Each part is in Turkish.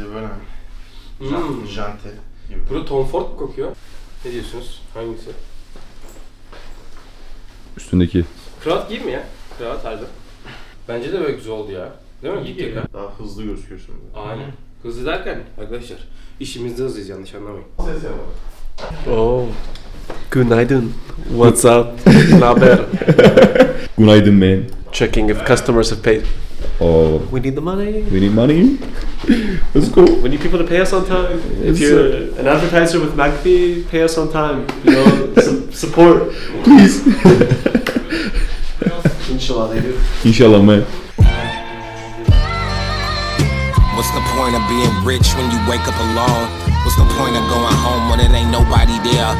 İşte böyle. Hmm. Janti gibi. Burada Tom Ford mu kokuyor? Ne diyorsunuz? Hangisi? Üstündeki. Kravat giyeyim mi ya? Kravat halde. Bence de böyle güzel oldu ya. Değil mi? Giydik ya. Daha hızlı gözüküyorsun. Aynen. Hızlı derken arkadaşlar işimizde hızlıyız yanlış anlamayın. Oh. Günaydın. What's up? Ne haber? Günaydın man. Checking if customers have paid. Oh, We need the money. we need money. Let's go. We need people to pay us on time. Yes, If you're an advertiser with McAfee, pay us on time. You know, su- support. Please. Inshallah they do. Inshallah, man. What's the point of being rich when you wake up alone? What's the point of going home when it ain't nobody there?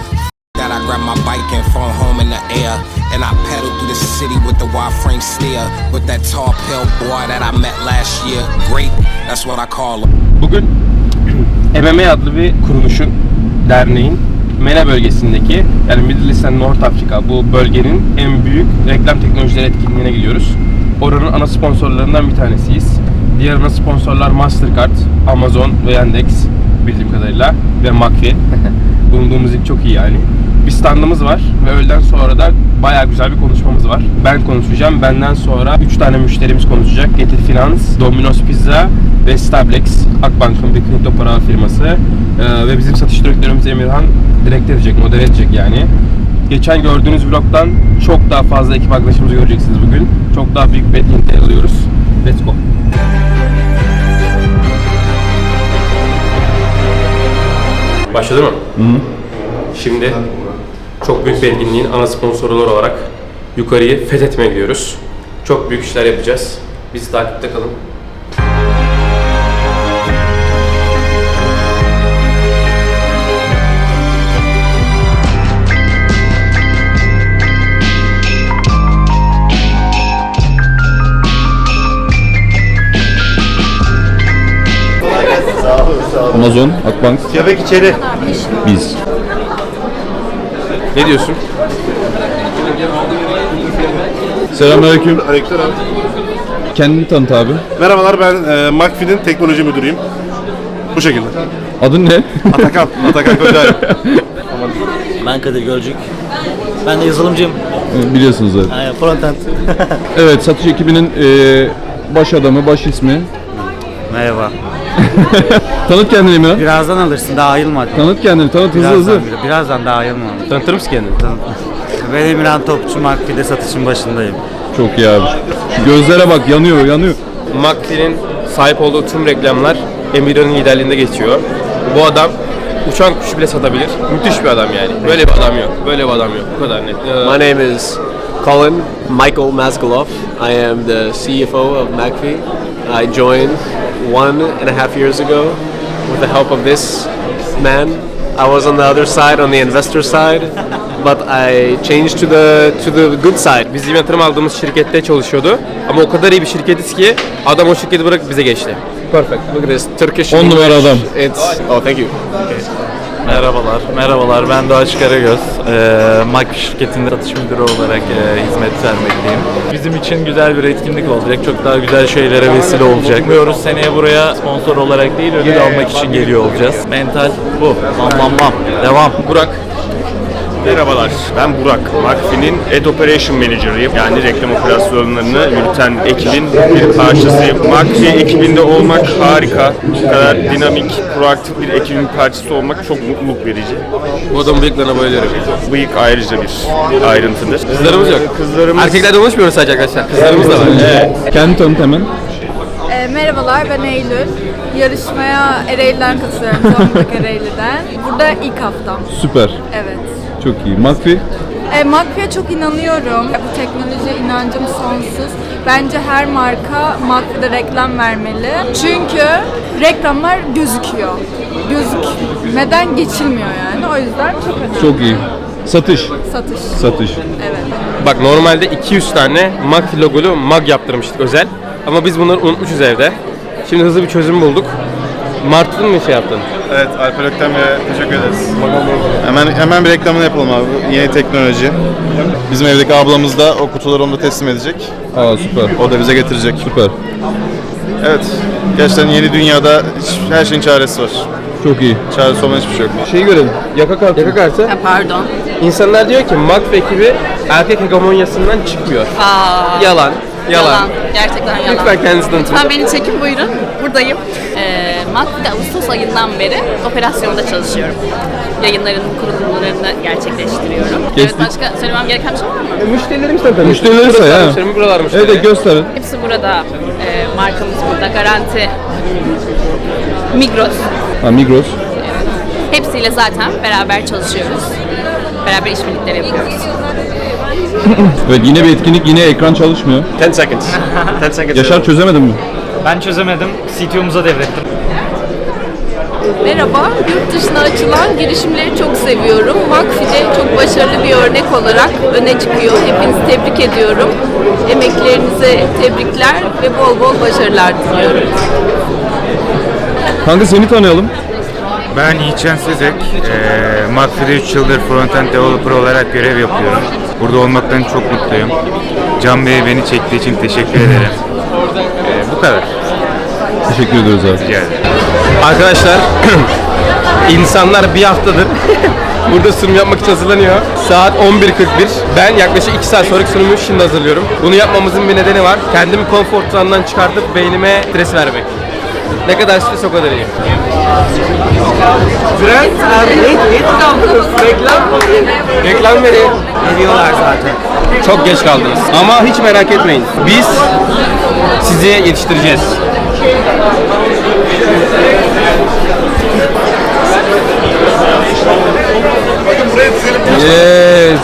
That I grab my bike and phone home in the air. And I pedal through the city with the wide frame steer. With that tall, pale boy that I met last year. Great, that's what I call him. Bugün MMA adlı bir kuruluşun, derneğin MENA bölgesindeki yani Middle East and North Africa bu bölgenin en büyük reklam teknolojileri etkinliğine gidiyoruz. Oranın ana sponsorlarından bir tanesiyiz. Diğer ana sponsorlar Mastercard, Amazon ve Yandex bildiğim kadarıyla ve McAfee. Bulunduğumuz ilk çok iyi yani. Bir standımız var ve öğleden sonra da bayağı güzel bir konuşmamız var. Ben konuşacağım. Benden sonra 3 tane müşterimiz konuşacak. Getir Finans, Domino's Pizza ve Stablex, Akbank'ın bir kripto para firması. Ee, ve bizim satış direktörümüz Emirhan direkt edecek, modere edecek yani. Geçen gördüğünüz vlogdan çok daha fazla ekip arkadaşımızı göreceksiniz bugün. Çok daha büyük bir etkinlikte alıyoruz. Let's go. Başladı mı? Hı Şimdi çok büyük bir etkinliğin ana sponsorları olarak yukarıyı fethetmeye gidiyoruz. Çok büyük işler yapacağız. Bizi takipte kalın. Amazon, Akbank, Göbek içeri. biz. Ne diyorsun? Selamünaleyküm. Aleykümselam. Kendini tanıt abi. Merhabalar ben e, McFit'in teknoloji müdürüyüm. Bu şekilde. Adın ne? Atakan. Atakan Kocaeli. Ben Kadir Gölcük. Ben de yazılımcıyım. Biliyorsunuz zaten. Aynen, frontend. Evet, satış ekibinin e, baş adamı, baş ismi. Merhaba. Tanıt kendini Emirhan. Birazdan alırsın, daha ayılma. Tanıt kendini, tanıt hızlı hızlı. Birazdan, birazdan daha ayılma. Tanıtır mısın kendini? Ben Emirhan Topçu, Makfi'de satışın başındayım. Çok iyi abi. Şu gözlere bak, yanıyor, yanıyor. McFee'nin sahip olduğu tüm reklamlar Emirhan'ın liderliğinde geçiyor. Bu adam uçan kuşu bile satabilir. Müthiş bir adam yani. Böyle bir adam yok. Böyle bir adam yok. Bu kadar net. Ee, My name is Colin Michael Mazgalov. I am the CFO of McAfee. I joined one and a half years ago with the help of this man. I was on the other side, on the investor side, but I changed to the to the good side. Bizim yatırım aldığımız şirkette çalışıyordu. Ama o kadar iyi bir şirketiz ki adam o şirketi bırakıp bize geçti. Perfect. Look at this Turkish. On numara adam. It's oh, thank you. Merhabalar, merhabalar. Ben Doğaç Karagöz. Ee, Mac şirketinde satış müdürü olarak e, hizmet vermekteyim. Bizim için güzel bir etkinlik olacak. Çok daha güzel şeylere vesile olacak. Umuyoruz seneye buraya sponsor olarak değil, ödül almak için geliyor olacağız. Mental bu. Bam bam bam. Devam. Burak. Merhabalar, ben Burak. McAfee'nin Ad Operation Manager'ıyım. Yani reklam operasyonlarını yürüten ekibin bir parçasıyım. McAfee ekibinde olmak harika. Bu kadar dinamik, proaktif bir ekibin parçası olmak çok mutluluk verici. Bu adamın bıyıklarına bayılıyorum. Bıyık ayrıca bir ayrıntıdır. Kızlarımız yok. Kızlarımız Erkeklerle konuşmuyoruz sadece arkadaşlar. Kızlarımız da var. Evet. Kendini tanıt hemen. E, merhabalar ben Eylül. Yarışmaya Ereğli'den katılıyorum. Zonguldak Ereğli'den. Burada ilk haftam. Süper. Evet. Çok iyi. Makfi. E, Makfi'ye çok inanıyorum. Bu teknolojiye inancım sonsuz. Bence her marka Makfi'de reklam vermeli. Çünkü reklamlar gözüküyor. Gözükmeden geçilmiyor yani. O yüzden çok önemli. Çok iyi. Satış. Satış. Satış. Evet. Bak normalde 200 tane MAG logolu MAG yaptırmıştık özel. Ama biz bunları unutmuşuz evde. Şimdi hızlı bir çözüm bulduk. Mart'ın mı şey yaptın? Evet Alper Öktem ve teşekkür ederiz. Hemen hemen bir reklamını yapalım abi. Bu Yeni teknoloji. Bizim evdeki ablamız da o kutuları onda teslim edecek. Aa süper. O da bize getirecek. Süper. Evet. Gerçekten yeni dünyada hiç- her şeyin çaresi var. Çok iyi. Çaresi olmayan hiçbir şey yok. Şeyi görelim. Yaka kartı. Yaka kartı. Pardon. İnsanlar diyor ki McAfee ekibi erkek hegemonyasından çıkmıyor. Aa, Yalan. Yalan. Gerçekten yalan. Lütfen kendinizi tanıtın. Lütfen beni çekin buyurun. Buradayım. Ee, Makfi'de Ağustos ayından beri operasyonda çalışıyorum. Yayınların kurulumlarını gerçekleştiriyorum. Evet başka söylemem gereken bir şey var mı? Müşterilerimiz tanıtalım. Müşterileri say. Müşterimiz buralar müşteri. Evet gösterin. Hepsi burada. Ee, markamız burada. Garanti. Migros. Ha Migros. Hepsiyle zaten beraber çalışıyoruz. Beraber işbirlikleri yapıyoruz. Evet yine bir etkinlik yine ekran çalışmıyor. 10 seconds. 10 seconds. Yaşar çözemedin mi? Ben çözemedim. CTO'muza devrettim. Merhaba, yurt dışına açılan girişimleri çok seviyorum. Makfi'de çok başarılı bir örnek olarak öne çıkıyor. Hepinizi tebrik ediyorum. Emeklerinize tebrikler ve bol bol başarılar diliyorum. Kanka seni tanıyalım. Ben Yiğitcan Sezek. Ee, Makfi'de 3 yıldır frontend developer olarak görev yapıyorum. Burada olmaktan çok mutluyum. Can Bey beni çektiği için teşekkür ederim. Ee, bu kadar. Teşekkür ediyoruz abi. Rica ederim. Arkadaşlar insanlar bir haftadır burada sunum yapmak için hazırlanıyor. Saat 11.41. Ben yaklaşık 2 saat sonraki sunumu şimdi hazırlıyorum. Bunu yapmamızın bir nedeni var. Kendimi konfor alanından çıkartıp beynime stres vermek. Ne kadar stres o kadar iyi. Abi ne, ne kaldınız? Reklam Reklam verin. Veriyorlar zaten. Çok geç kaldınız. Ama hiç merak etmeyin. Biz sizi yetiştireceğiz. Yes.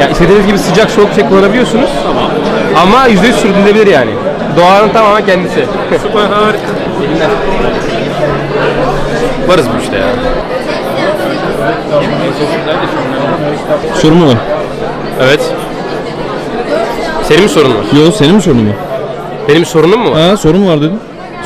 Ya istediğiniz gibi sıcak soğuk şey kullanabiliyorsunuz. Ama yüzde yüz sürdürülebilir yani. Doğanın tamamen kendisi. Süper harika. Varız bu işte ya. Sorun mu var? Evet. Senin mi sorun var? Yok senin mi sorunun var? Benim sorunum mu var? Ha sorun var dedin.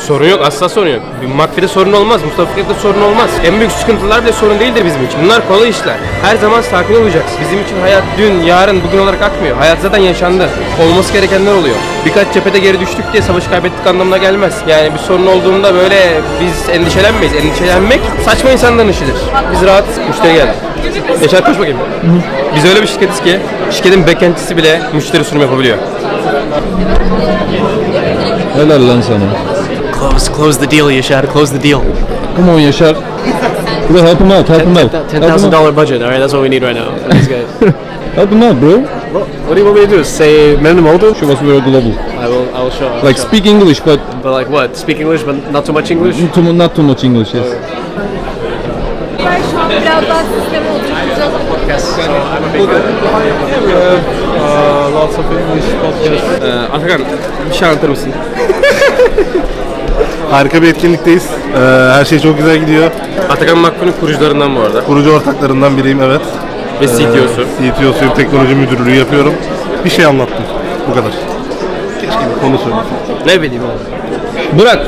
Sorun yok, asla sorun yok. Makfi'de sorun olmaz, Mustafa Fikret'te sorun olmaz. En büyük sıkıntılar bile sorun değildir bizim için. Bunlar kolay işler. Her zaman sakin olacaksın. Bizim için hayat dün, yarın, bugün olarak akmıyor. Hayat zaten yaşandı. Olması gerekenler oluyor. Birkaç cephede geri düştük diye savaşı kaybettik anlamına gelmez. Yani bir sorun olduğunda böyle biz endişelenmeyiz. Endişelenmek saçma insanların işidir. Biz rahat, müşteri geldi. Yaşar koş bakayım. Biz öyle bir şirketiz ki şirketin backend'çisi bile müşteri sunum yapabiliyor. Helal lan sana. Close, close the deal, Yashar. Close the deal. Come on Yaşar. Bro help him out, help him out. Ten Help him thousand out. dollar budget. All right, that's what we need right now. These guys. Help him out bro. Well, what do you want me to do? Say minimum order? Show us very global. I will. I will show. I will Like show. speak English but But like what? Speak English, but not too much English. too, mu- not too much English yes. Ben şu an biraz daha sisteme oturtacağız. Uh, lots of English podcasts. Ee, Atakan bir şey anlatır mısın? Harika bir etkinlikteyiz. Ee, her şey çok güzel gidiyor. Atakan Makbu'nun kurucularından bu arada. Kurucu ortaklarından biriyim evet. Ve CTO'su. CTO'suyum, teknoloji müdürlüğü yapıyorum. Bir şey anlattım. Bu kadar. Keşke bir konu söylesem. Ne bileyim oğlum. Burak,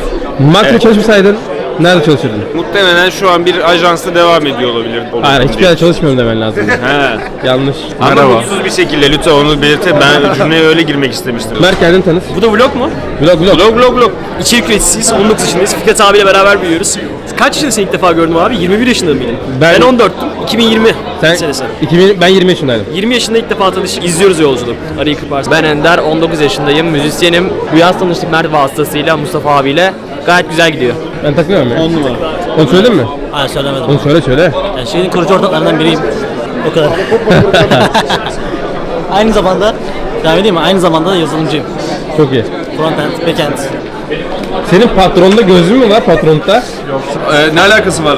makro çalışmasaydın nerede çalışırdın? Muhtemelen şu an bir ajansta devam ediyor olabilir. Hayır, hiçbir yerde çalışmıyorum demen lazım. He. Yanlış. Ama mutsuz bir şekilde lütfen onu belirte. Ben cümleye öyle girmek istemiştim. Mert kendini tanıt. Bu da vlog mu? Vlog vlog. Blog blog blog. İçerik üreticisiyiz. 19 yaşındayız. Fikret abiyle beraber büyüyoruz. Kaç yaşında seni ilk defa gördüm abi? 21 yaşında mıydın? Ben- Ben, 14'tüm. 2020 Sen senesi. 2000, ben 20 yaşındaydım. 20 yaşında ilk defa tanıştık. İzliyoruz yolculuğu. Arayı kırparsın. Ben Ender, 19 yaşındayım, müzisyenim. Bu yaz tanıştık Mert vasıtasıyla, Mustafa abiyle. Gayet güzel gidiyor. Ben takmıyorum ya. 10 numara. Onu söyledin mi? Hayır söylemedim. Onu söyle söyle. Yani şeyin kurucu ortaklarından biriyim. O kadar. Aynı zamanda, devam edeyim mi? Aynı zamanda da yazılımcıyım. Çok iyi. Frontend, backend. Senin patronda gözlüğün mü var patronda? Ee, ne alakası var?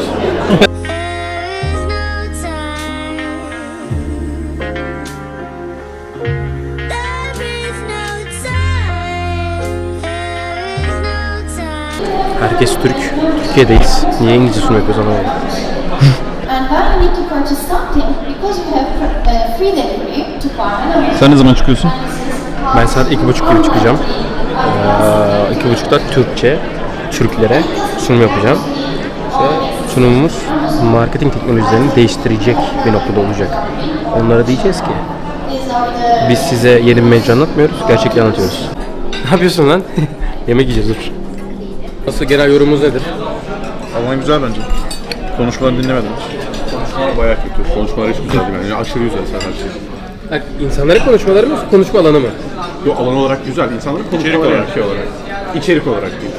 Türkiye'deyiz. Niye İngilizce sunum yapıyoruz anlamadım. And now you need to purchase something because you have free delivery to partner. Sen ne zaman çıkıyorsun? Ben saat iki buçuk gibi çıkacağım. Ee, iki buçukta Türkçe, Türklere sunum yapacağım. Ve sunumumuz marketing teknolojilerini değiştirecek bir noktada olacak. Onlara diyeceğiz ki biz size yeni bir mecra anlatmıyoruz, gerçekliği anlatıyoruz. Ne yapıyorsun lan? Yemek yiyeceğiz dur. Nasıl genel yorumunuz nedir? Alman güzel bence. Konuşmalarını dinlemedim. Konuşmalar bayağı kötü. Konuşmalar hiç güzel değil. Yani aşırı güzel sadece. Ha, İnsanların konuşmaları mı, konuşma alanı mı? Yok alan olarak güzel. İnsanların konuşmaları olarak. şey olarak. İçerik olarak değil.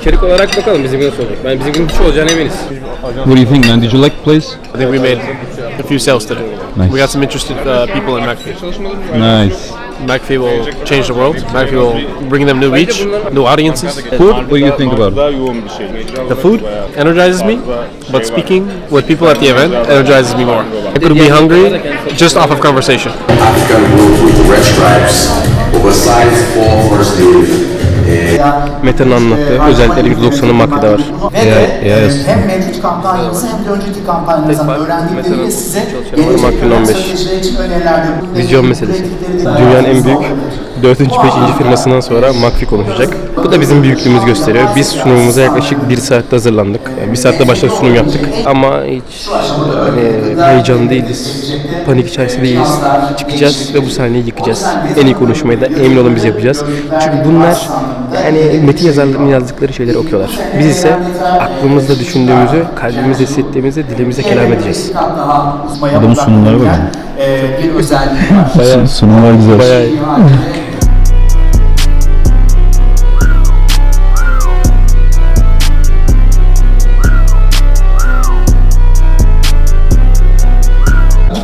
İçerik olarak bakalım bizim nasıl olacak. Ben bizim hiç olacağına eminiz. What do you think man? Did you like the place? I think we made a few sales today. Nice. We got some interested uh, people in McAfee. Nice. McAfee will change the world. McAfee will bring them new reach, new audiences. Food, what do you think about it? Daha yoğun bir şey. The food energizes me, but speaking with people at the event energizes me more. I could be hungry just off of conversation. African group with the red stripes, oversized for first aid. Meta'nın anlattığı özellikleri %90'ı Makka'da var. Ve de hem mevcut kampanyamızı hem de önceki kampanyamızdan öğrendikleriyle size gelecek Martin dönem 15. stratejiler için önerilerde. Vizyon meselesi. Dünyanın en büyük 4. 5. firmasından sonra McAfee konuşacak. Bu da bizim büyüklüğümüz gösteriyor. Biz sunumumuza yaklaşık 1 saatte hazırlandık. Yani 1 saatte başladık sunum yaptık. Ama hiç hani, heyecanlı değiliz. Panik içerisinde değiliz. Çıkacağız ve bu sahneyi yıkacağız. En iyi konuşmayı da emin olun biz yapacağız. Çünkü bunlar yani metin yazarlarının yazdıkları şeyleri okuyorlar. Biz ise aklımızda düşündüğümüzü, kalbimizde hissettiğimizi dilimize kelam edeceğiz. Adamın sunumlara bakın. E, bir özelliği var. Bayağı, Sunumlar güzel. bayağı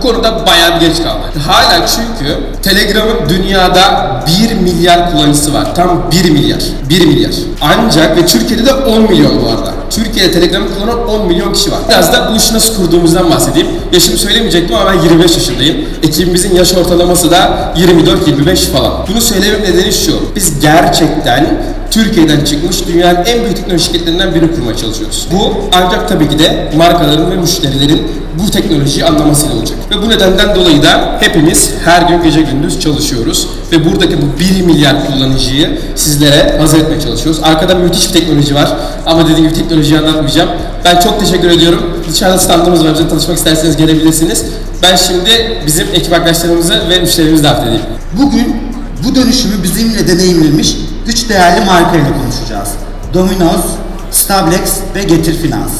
Konuda bayağı geç kaldı. Hala çünkü Telegram'ın dünyada 1 milyar kullanıcısı var. Tam 1 milyar. 1 milyar. Ancak ve Türkiye'de de 10 milyon bu arada. Türkiye'de Telegram'ı kullanan 10 milyon kişi var. Biraz da bu işi nasıl kurduğumuzdan bahsedeyim. Yaşımı söylemeyecektim ama ben 25 yaşındayım. Ekibimizin yaş ortalaması da 24-25 falan. Bunu söylememin nedeni şu. Biz gerçekten Türkiye'den çıkmış dünyanın en büyük teknoloji şirketlerinden birini kurmaya çalışıyoruz. Bu ancak tabii ki de markaların ve müşterilerin bu teknolojiyi anlamasıyla olacak. Ve bu nedenden dolayı da hepimiz her gün gece gündüz çalışıyoruz. Ve buradaki bu 1 milyar kullanıcıyı sizlere hazır etmeye çalışıyoruz. Arkada müthiş bir teknoloji var. Ama dediğim gibi teknolojiyi anlatmayacağım. Ben çok teşekkür ediyorum. Dışarıda standımız var. Bize tanışmak isterseniz gelebilirsiniz. Ben şimdi bizim ekip arkadaşlarımızı ve müşterilerimizi davet edeyim. Bugün bu dönüşümü bizimle deneyimlemiş üç değerli markayla konuşacağız. Domino's, Stablex ve Getir Finans.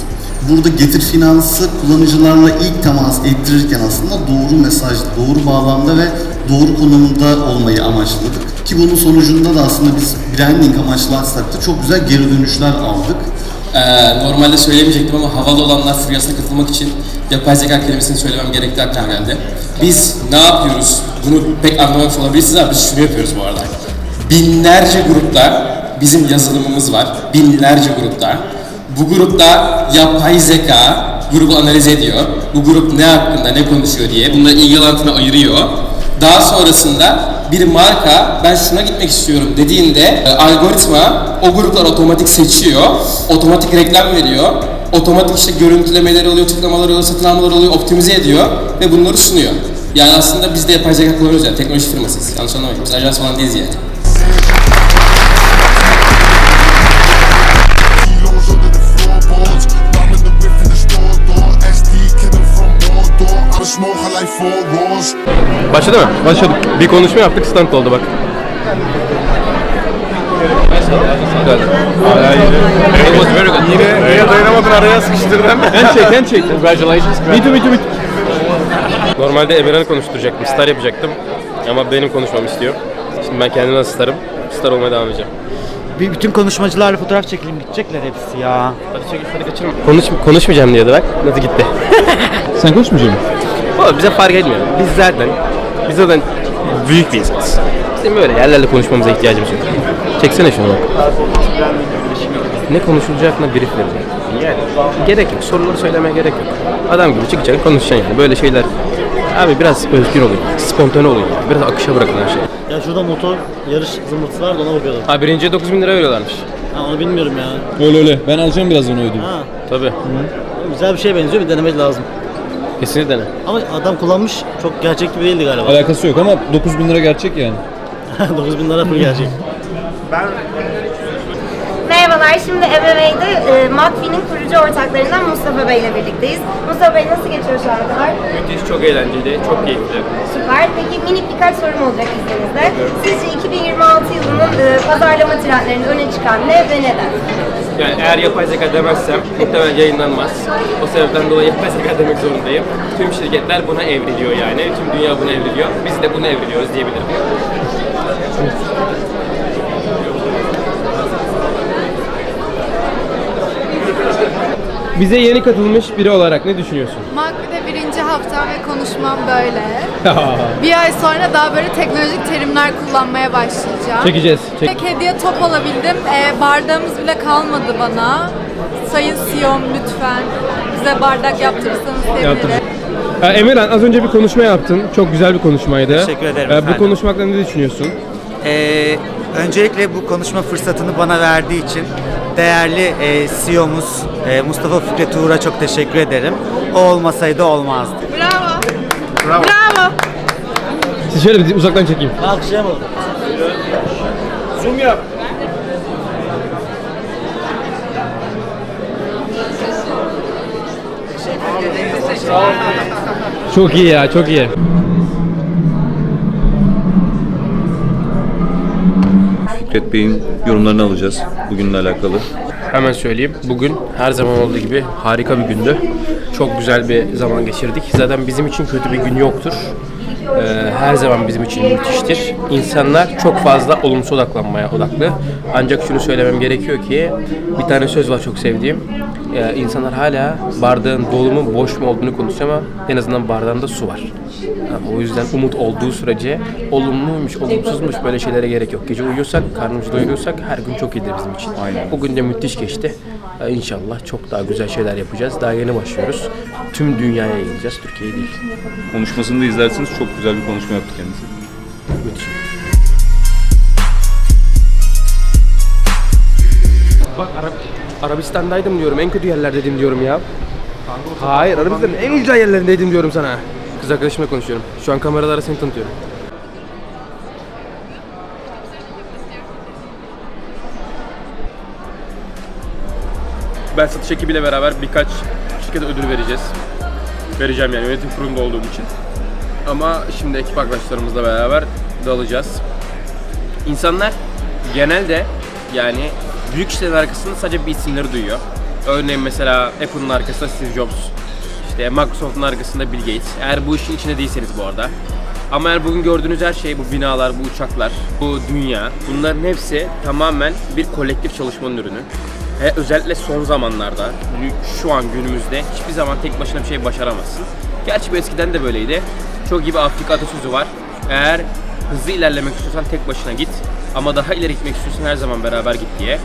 Burada Getir Finans'ı kullanıcılarla ilk temas ettirirken aslında doğru mesaj, doğru bağlamda ve doğru konumda olmayı amaçladık. Ki bunun sonucunda da aslında biz branding amaçlarsak da çok güzel geri dönüşler aldık. Ee, normalde söylemeyecektim ama havalı olanlar furyasına katılmak için yapay zeka kelimesini söylemem gerektiği aklıma geldi. Biz ne yapıyoruz? Bunu pek anlamamış olabilirsiniz ama biz şunu yapıyoruz bu arada. Binlerce grupta bizim yazılımımız var. Binlerce grupta. Bu grupta yapay zeka grubu analiz ediyor. Bu grup ne hakkında ne konuşuyor diye bunları ilgi alanına ayırıyor. Daha sonrasında bir marka ben şuna gitmek istiyorum dediğinde e, algoritma o gruplar otomatik seçiyor. Otomatik reklam veriyor. Otomatik işte görüntülemeleri oluyor, tıklamalar oluyor, satın almalar oluyor, optimize ediyor ve bunları sunuyor. Yani aslında biz de yapay zeka kullanıyoruz yani teknoloji firmasıyız. Yanlış anlamayın. Biz ajans falan değiliz yani. Başladı mı? Başladık. Bir konuşma yaptık, stand oldu bak. Yine, yine dayanamadın araya sıkıştırdın. Handshake, handshake. Congratulations. Too, me too. Normalde Emirhan'ı konuşturacaktım, star yapacaktım. Ama benim konuşmamı istiyor. Şimdi ben kendime nasıl starım? Star olmaya devam edeceğim. Bir bütün konuşmacılarla fotoğraf çekelim gidecekler hepsi ya. Hadi çekil, hadi kaçırma. Konuş, konuşmayacağım diyordu bak. Nasıl gitti? Sen konuşmayacak mısın? Oğlum bize fark etmiyor. Biz zaten, biz zaten büyük bir insanız. Bizim böyle yerlerle konuşmamıza ihtiyacımız yok. Çeksene şunu bak. Ne konuşulacak ne brief verecek. Yani gerek yok. Soruları söylemeye gerek yok. Adam gibi çıkacaksın konuşacaksın yani. Böyle şeyler Abi biraz özgür olun. Spontane olun. Biraz akışa bırakın her şeyi. Ya şurada motor yarış zımbırtısı var da ona bakıyordum. Ha birinciye 9000 bin lira veriyorlarmış. Ha onu bilmiyorum ya. Öyle öyle. Ben alacağım birazdan o ödülü. Ha Tabii. güzel bir şeye benziyor bir denemek lazım. Kesinlikle. Ama adam kullanmış çok gerçek gibi değildi galiba. Alakası yok ama 9000 lira gerçek yani. 9000 lira full gelecek. Merhabalar, şimdi MMA'de e, McFee'nin kurucu ortaklarından Mustafa Bey ile birlikteyiz. Mustafa Bey nasıl geçiyor şu ana kadar? Müthiş, çok eğlenceli, çok keyifli. Süper. Peki minik birkaç sorum olacak izninizle. Sizce 2026 yılının e, pazarlama trendlerinde öne çıkan ne ve neden? Yani eğer yapay zeka demezsem muhtemelen yayınlanmaz. O sebepten dolayı yapay zeka demek zorundayım. Tüm şirketler buna evriliyor yani. Tüm dünya buna evriliyor. Biz de buna evriliyoruz diyebilirim. Bize yeni katılmış biri olarak ne düşünüyorsun? Makbide birinci haftam ve konuşmam böyle. Bir ay sonra daha böyle teknolojik terimler kullanmaya başlayacağım. Çekeceğiz, çek- Tek hediye top alabildim. Ee, bardağımız bile kalmadı bana. Sayın CEO'm lütfen bize bardak yaptırırsanız sevinirim. Yaptırırız. Ee, Emirhan az önce bir konuşma yaptın. Çok güzel bir konuşmaydı. Teşekkür ederim Ee, bu efendim. konuşma hakkında ne düşünüyorsun? Ee, öncelikle bu konuşma fırsatını bana verdiği için değerli e, CEO'muz e, Mustafa Fikret Uğur'a çok teşekkür ederim. O olmasaydı olmazdı. Bravo. Bravo. Bravo. Siz şöyle bir uzaktan çekeyim. Alkışlayamadım. Zoom yap. Çok iyi ya, çok iyi. Fikret Bey'in yorumlarını alacağız bugünle alakalı. Hemen söyleyeyim. Bugün her zaman olduğu gibi harika bir gündü. Çok güzel bir zaman geçirdik. Zaten bizim için kötü bir gün yoktur. Ee, her zaman bizim için müthiştir. İnsanlar çok fazla olumsuz odaklanmaya odaklı. Ancak şunu söylemem gerekiyor ki bir tane söz var çok sevdiğim. Ee, insanlar hala bardağın dolu mu boş mu olduğunu konuşuyor ama en azından bardağında su var. Yani o yüzden umut olduğu sürece olumluymuş, olumsuzmuş böyle şeylere gerek yok. Gece uyuyorsak, karnımızı doyuruyorsak her gün çok iyidir bizim için. Bugün de müthiş geçti. Ee, İnşallah çok daha güzel şeyler yapacağız. Daha yeni başlıyoruz. Tüm dünyaya yayılacağız, Türkiye'ye değil. Konuşmasını da izlerseniz çok güzel bir konuşma yaptı kendisi. Müthiş. Bak Arap Arabistan'daydım diyorum. En kötü yerlerdeydim diyorum ya. Hayır, Arabistan'ın en güzel yerlerindeydim diyorum sana. Kız arkadaşımla konuşuyorum. Şu an kameralara seni tanıtıyorum. Ben satış ekibiyle beraber birkaç şirkete ödül vereceğiz. Vereceğim yani yönetim kurulunda olduğum için. Ama şimdi ekip arkadaşlarımızla beraber dağılacağız. İnsanlar genelde yani büyük işlerin arkasında sadece bir isimleri duyuyor. Örneğin mesela Apple'ın arkasında Steve Jobs, işte Microsoft'un arkasında Bill Gates. Eğer bu işin içinde değilseniz bu arada. Ama eğer bugün gördüğünüz her şey, bu binalar, bu uçaklar, bu dünya, bunların hepsi tamamen bir kolektif çalışmanın ürünü. Ve özellikle son zamanlarda, şu an günümüzde hiçbir zaman tek başına bir şey başaramazsın. Gerçi bu eskiden de böyleydi. Çok iyi bir Afrika atasözü var. Eğer hızlı ilerlemek istiyorsan tek başına git. Ama daha ileri gitmek istiyorsan her zaman beraber git diye.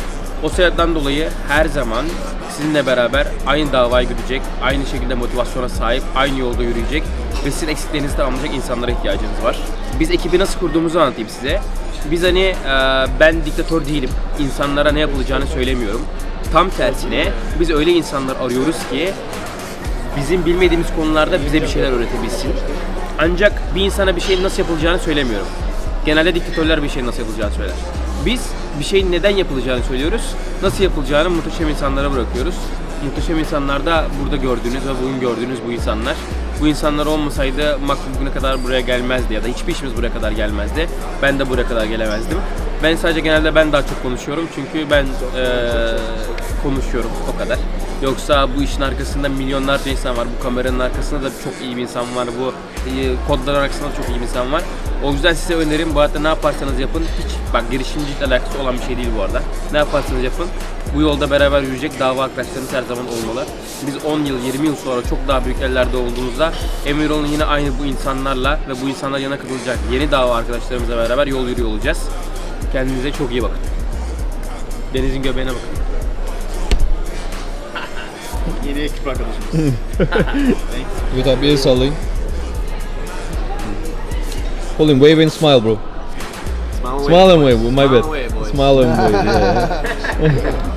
O sebepten dolayı her zaman sizinle beraber aynı davayı güdecek, aynı şekilde motivasyona sahip, aynı yolda yürüyecek ve sizin eksiklerinizi tamamlayacak insanlara ihtiyacınız var. Biz ekibi nasıl kurduğumuzu anlatayım size. Biz hani e, ben diktatör değilim. İnsanlara ne yapılacağını söylemiyorum. Tam tersine biz öyle insanlar arıyoruz ki bizim bilmediğimiz konularda bize bir şeyler öğretebilsin. Ancak bir insana bir şeyin nasıl yapılacağını söylemiyorum. Genelde diktatörler bir şeyin nasıl yapılacağını söyler. Biz bir şeyin neden yapılacağını söylüyoruz. Nasıl yapılacağını muhteşem insanlara bırakıyoruz. Muhteşem insanlar da burada gördüğünüz ve bugün gördüğünüz bu insanlar. Bu insanlar olmasaydı Makro bugüne kadar buraya gelmezdi ya da hiçbir işimiz buraya kadar gelmezdi. Ben de buraya kadar gelemezdim. Ben sadece genelde ben daha çok konuşuyorum çünkü ben eee, konuşuyorum o kadar. Yoksa bu işin arkasında milyonlarca insan var. Bu kameranın arkasında da çok iyi bir insan var. Bu e, kodların arkasında da çok iyi bir insan var. O yüzden size önerim bu hayatta ne yaparsanız yapın. Hiç bak girişimcilikle alakası olan bir şey değil bu arada. Ne yaparsanız yapın. Bu yolda beraber yürüyecek dava arkadaşlarınız her zaman olmalı. Biz 10 yıl, 20 yıl sonra çok daha büyük ellerde olduğumuzda emin olun yine aynı bu insanlarla ve bu insanlar yana katılacak yeni dava arkadaşlarımızla beraber yol yürüyor olacağız. Kendinize çok iyi bakın. Denizin göbeğine bakın. Yeni ekip arkadaşımız. Evet abi el sallayın. Hold him, wave and smile bro. Smile and Smile and wave, my Smile bad. wave. Smile and wave, yeah.